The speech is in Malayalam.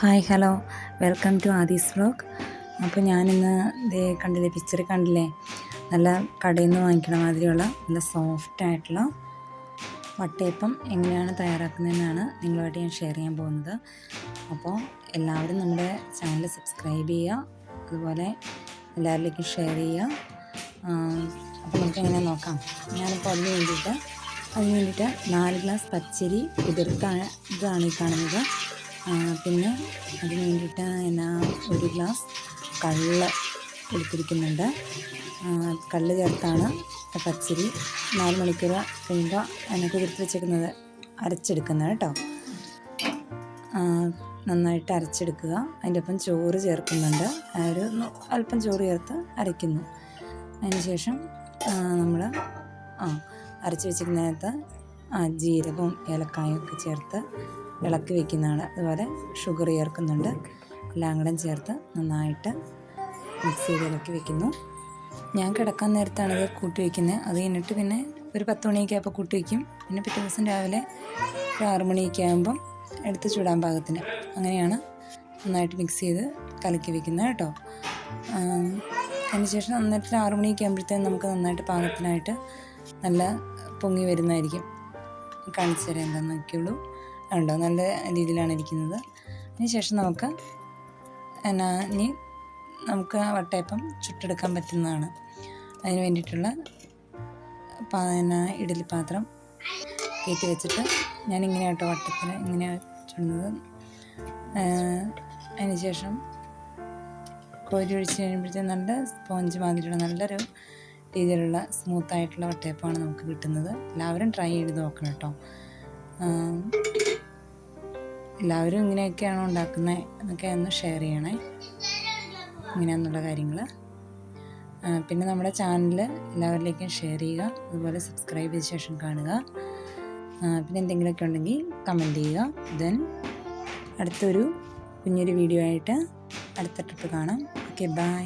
Hi hello. Welcome to Aadhi's vlog അപ്പോൾ ഞാനിന്ന് ദേ കണ്ടില്ലേ പിക്ചർ കണ്ടില്ലേ? നല്ല കടയിൽ നിന്ന് വാങ്ങിക്കണ മാതിരിയുള്ള നല്ല സോഫ്റ്റ് ആയിട്ടുള്ള വട്ടയപ്പം എങ്ങനെയാണ് തയ്യാറാക്കുന്നതെന്നാണ് നിങ്ങളുമായിട്ട് ഞാൻ ഷെയർ ചെയ്യാൻ പോകുന്നത്. അപ്പോൾ എല്ലാവരും നമ്മുടെ ചാനൽ സബ്സ്ക്രൈബ് ചെയ്യുക അതുപോലെ എല്ലാവരിലേക്കും ഷെയർ ചെയ്യുക. അപ്പോൾ നമുക്ക് എങ്ങനെ നോക്കാം. ഞാനിപ്പോൾ അതിന് വേണ്ടിയിട്ട് അതിന് വേണ്ടിയിട്ട് നാല് ഗ്ലാസ് പച്ചരി കുതിർത്താണ് ഇതാണ് ഈ കാണുന്നത്. പിന്നെ അതിന് വേണ്ടിയിട്ട് എന്നാ ഒരു ഗ്ലാസ് കള്ള് എടുത്തിരിക്കുന്നുണ്ട് കള്ള് ചേർത്താണ് പച്ചരി. നാല് മണിക്കൂർ കഴിയുമ്പോൾ അതിനെ കുതിർത്ത് വെച്ചേക്കുന്നത് അരച്ചെടുക്കുന്നത് കേട്ടോ. നന്നായിട്ട് അരച്ചെടുക്കുക. അതിന്റെ ഒപ്പം ചോറ് ചേർക്കുന്നുണ്ട്. ഒരു അല്പം ചോറ് ചേർത്ത് അരയ്ക്കുന്നു. അതിന് ശേഷം നമ്മൾ ആ അരച്ച് വെച്ചിരിക്കുന്നതിനകത്ത് ജീരകവും ഏലക്കായും ഒക്കെ ചേർത്ത് ഇളക്കി വെക്കുന്നതാണ്. അതുപോലെ ഷുഗർ ചേർക്കുന്നുണ്ട്. എല്ലാം കൂടെ ചേർത്ത് നന്നായിട്ട് മിക്സ് ചെയ്ത് ഇളക്കി വെക്കുന്നു. ഞാൻ കിടക്കാൻ നേരത്താണ് ഇത് കൂട്ടി വയ്ക്കുന്നത് അത് കഴിഞ്ഞിട്ട് പിന്നെ ഒരു പത്ത് മണിയൊക്കെ ആകുമ്പോൾ കൂട്ടി വയ്ക്കും പിന്നെ പിറ്റേ ദിവസം രാവിലെ ഒരു ആറ് മണിയൊക്കെ ആകുമ്പം എടുത്ത് ചൂടാൻ പാകത്തിന്. അങ്ങനെയാണ് നന്നായിട്ട് മിക്സ് ചെയ്ത് കലക്കി വെക്കുന്നത് കേട്ടോ. അതിനുശേഷം നന്നായിട്ട് ആറ് മണിയൊക്കെ ആകുമ്പോഴത്തേക്കും നമുക്ക് നന്നായിട്ട് പാകത്തിനായിട്ട് നല്ല പൊങ്ങി വരുന്നതായിരിക്കും. കാണിച്ചു തരാം എന്താണെന്ന് നോക്കിയുള്ളൂ ഉണ്ടോ? നല്ല രീതിയിലാണ് ഇരിക്കുന്നത്. അതിനുശേഷം നമുക്ക് എന്നാ ഇനി നമുക്ക് വട്ടയപ്പം ചുട്ടെടുക്കാൻ പറ്റുന്നതാണ്. അതിന് വേണ്ടിയിട്ടുള്ള പിന്നെ ഇഡലി പാത്രം കയറ്റി വെച്ചിട്ട് ഞാൻ ഇങ്ങനെ കേട്ടോ വട്ടത്തിൽ ഇങ്ങനെയാണ് ചുടുന്നത്. അതിനുശേഷം കോരി ഒഴിച്ച് കഴിയുമ്പോഴത്തേക്കും നല്ല സ്പോഞ്ച് മാതിരിയുള്ള നല്ലൊരു രീതിയിലുള്ള സ്മൂത്തായിട്ടുള്ള വട്ടയപ്പമാണ് നമുക്ക് കിട്ടുന്നത്. എല്ലാവരും ട്രൈ ചെയ്ത് നോക്കണം കേട്ടോ. എല്ലാവരും ഇങ്ങനെയൊക്കെയാണോ ഉണ്ടാക്കുന്നത് എന്നൊക്കെ ഒന്ന് ഷെയർ ചെയ്യണേ. ഇങ്ങനെയെന്നുള്ള കാര്യങ്ങൾ പിന്നെ നമ്മുടെ ചാനൽ എല്ലാവരിലേക്കും ഷെയർ ചെയ്യുക. അതുപോലെ സബ്സ്ക്രൈബ് ചെയ്ത ശേഷം കാണുക. പിന്നെ എന്തെങ്കിലുമൊക്കെ ഉണ്ടെങ്കിൽ കമന്റ് ചെയ്യുക. ദെൻ അടുത്തൊരു കുഞ്ഞൊരു വീഡിയോ ആയിട്ട് അടുത്ത ട്രിപ്പ് കാണാം. Okay bye